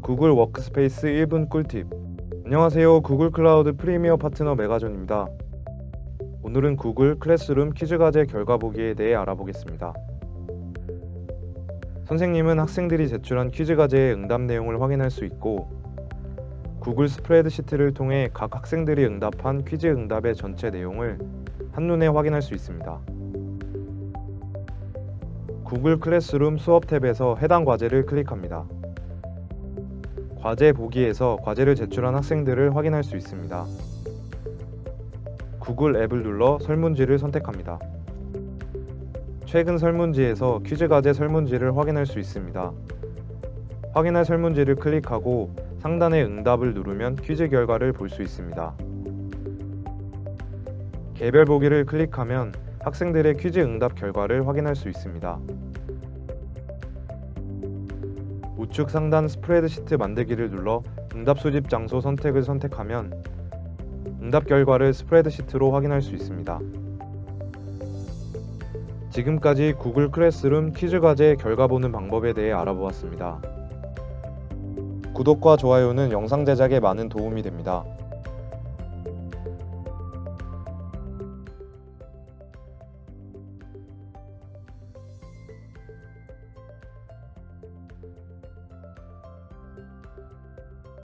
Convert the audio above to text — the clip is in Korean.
구글 워크스페이스 1분 꿀팁. 안녕하세요. 구글 클라우드 프리미어 파트너 메가존입니다. 오늘은 구글 클래스룸 퀴즈 과제 결과 보기에 대해 알아보겠습니다. 선생님은 학생들이 제출한 퀴즈 과제의 응답 내용을 확인할 수 있고 구글 스프레드시트를 통해 각 학생들이 응답한 퀴즈 응답의 전체 내용을 한눈에 확인할 수 있습니다. 구글 클래스룸 수업 탭에서 해당 과제를 클릭합니다. 과제 보기에서 과제를 제출한 학생들을 확인할 수 있습니다. 구글 앱을 눌러 설문지를 선택합니다. 최근 설문지에서 퀴즈 과제 설문지를 확인할 수 있습니다. 확인할 설문지를 클릭하고 상단의 응답을 누르면 퀴즈 결과를 볼 수 있습니다. 개별 보기를 클릭하면 학생들의 퀴즈 응답 결과를 확인할 수 있습니다. 우측 상단 스프레드시트 만들기를 눌러 응답 수집 장소 선택을 선택하면 응답 결과를 스프레드시트로 확인할 수 있습니다. 지금까지 구글 클래스룸 퀴즈 과제 결과 보는 방법에 대해 알아보았습니다. 구독과 좋아요는 영상 제작에 많은 도움이 됩니다.